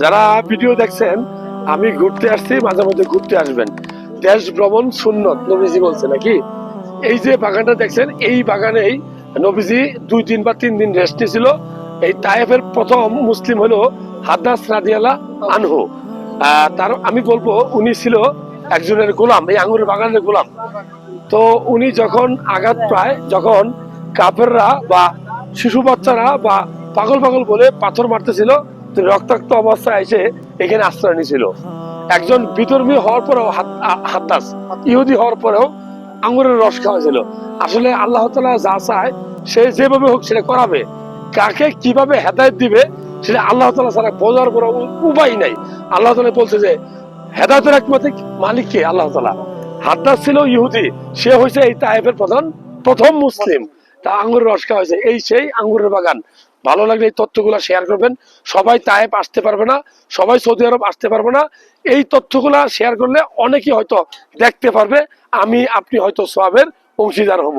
যারা ভিডিও দেখছেন, আমি ঘুরতে আসছি, মাঝে মধ্যে ঘুরতে আসবেন। দেশ ভ্রমণ সুন্নত, নবীজি বলছে নাকি? এই যে বাগানটা দেখছেন, এই বাগানেই নবীজি দুই দিন বা তিন দিন রেস্ট নিয়েছিল। এই তায়েফের প্রথম মুসলিম হলো হাদাস রাদিয়ালা আনহু। তার, আমি বলব, উনি ছিল একজনের গোলাম, এই আঙ্গুরের বাগানের গোলাম। তো উনি যখন আঘাত পায়, যখন কাফেররা বা শিশু বাচ্চারা বা পাগল পাগল বলে পাথর মারতেছিল রক্তাক্ত অবস্থায় এসে এখানে আশ্রয় নিয়েছিল। একজন বিধর্মী হওয়ার পরেও হাত- ইহুদি হওয়ার পরেও আঙ্গুরের রস খাওয়াছিল আসলে আল্লাহ তালা যা চায় সে যেভাবে হোক সেটা করাবে। কাকে কীভাবে হেদায়ত দিবে সেটা আল্লাহ তালা ছাড়া বোঝার কোনো উপায় নাই। আল্লাহ তালা বলছে যে হেদায়তের একমাত্র মালিক কে আল্লাহ তালা হাদ্দাস ছিল ইহুদি সে হয়েছে এই তায়েফের প্রধান প্রথম মুসলিম। তা আঙ্গুরের রস খাওয়া হয়েছে এই সেই আঙ্গুরের বাগান। ভালো লাগলে এই তথ্যগুলো শেয়ার করবেন। সবাই তায়েব আসতে পারবে না, সবাই সৌদি আরব আসতে পারবে না। এই তথ্যগুলো শেয়ার করলে অনেকেই হয়তো দেখতে পারবে, আমি, আপনি হয়তো সবের অংশীদার হব।